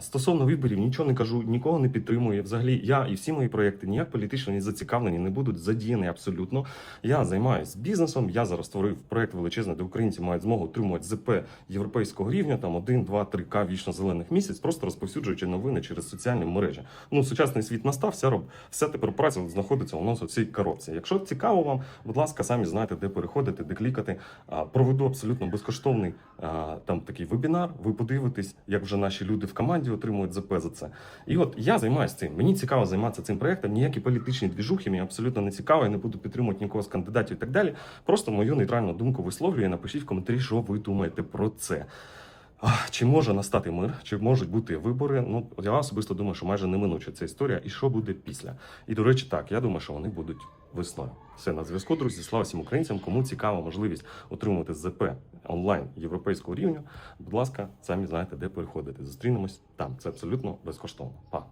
Стосовно виборів, нічого не кажу, нікого не підтримую. Взагалі, я і всі мої проекти ніяк політично не зацікавлені, не будуть задіяні абсолютно. Я займаюся бізнесом. Я зараз створив проект величезний, де українці мають змогу отримувати ЗП європейського рівня, там 1, 2, 3 к вічно зелених місяць, просто розповсюджуючи новини через соціальні мережі. Ну, сучасний світ настав, вся роб, вся тепер праця знаходиться у нас у цій коробці. Якщо цікаво вам, будь ласка, самі знаєте, де переходити, де клікати. Проведу абсолютно безкоштовний там такий вебінар. Ви подивитесь, як вже наші люди в команді отримують ЗП за це. І от я займаюся цим. Мені цікаво займатися цим проектом. Ніякі політичні двіжухи мені абсолютно не цікаво. Я не буду підтримувати нікого з кандидатів і так далі. Просто мою нейтральну думку висловлюю. Напишіть в коментарі, що ви думаєте про це. Чи може настати мир, чи можуть бути вибори? Ну я особисто думаю, що майже неминуча ця історія, і що буде після. І до речі, так я думаю, що вони будуть весною. Все на зв'язку, друзі. Слава всім українцям. Кому цікава можливість отримувати ЗП онлайн європейського рівня. Будь ласка, самі знаєте, де переходити. Зустрінемось там. Це абсолютно безкоштовно. Па.